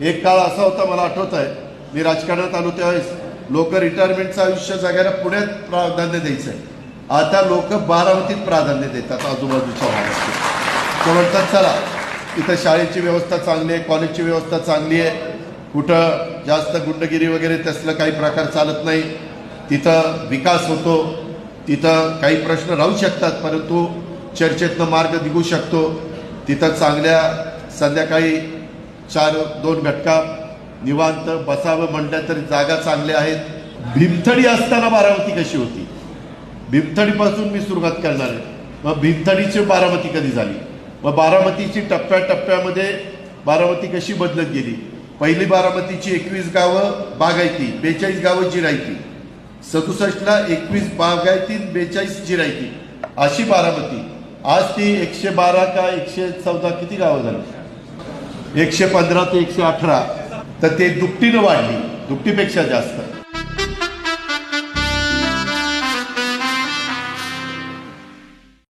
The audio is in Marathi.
एक काळ असा होता मला आठवत आहे मी राजकारणात आलो त्यावेळेस. लोक रिटायरमेंटचं आयुष्य जगायला पुण्यात प्राधान्य द्यायचं. आहे आता लोक बारामतीत प्राधान्य देतात आजूबाजूच्या भागात. ते म्हणतात चला इथं शाळेची व्यवस्था चांगली आहे कॉलेजची व्यवस्था चांगली आहे. कुठं जास्त गुंडगिरी वगैरे तसलं काही प्रकार चालत नाही. तिथं विकास होतो. तिथं काही प्रश्न राहू शकतात परंतु चर्चेतनं मार्ग निघू शकतो. तिथं चांगल्या संध्याकाळी चार दोन घटका. निवांत बसावं म्हणलं तरी जागा चांगल्या आहेत. भीमथडी असताना बारामती कशी होती? भीमथडीपासून मी सुरुवात करणार आहे. मग भीमथडीची बारामती कधी झाली? मग बारामतीची टप्प्याटप्प्यामध्ये बारामती कशी बदलत गेली? पहिली बारामतीची एकवीस गावं बागायती बेचाळीस गावं जिरायती. सदुसष्टला एकवीस बागायती बेचाळीस जिरायती. अशी बारामती. आज ती एकशे बारा का एकशे चौदा किती गावं झाली? एकशे पंधरा ते एकशे अठरा तर ते दुपटीनं वाढली. दुपटीपेक्षा जास्त.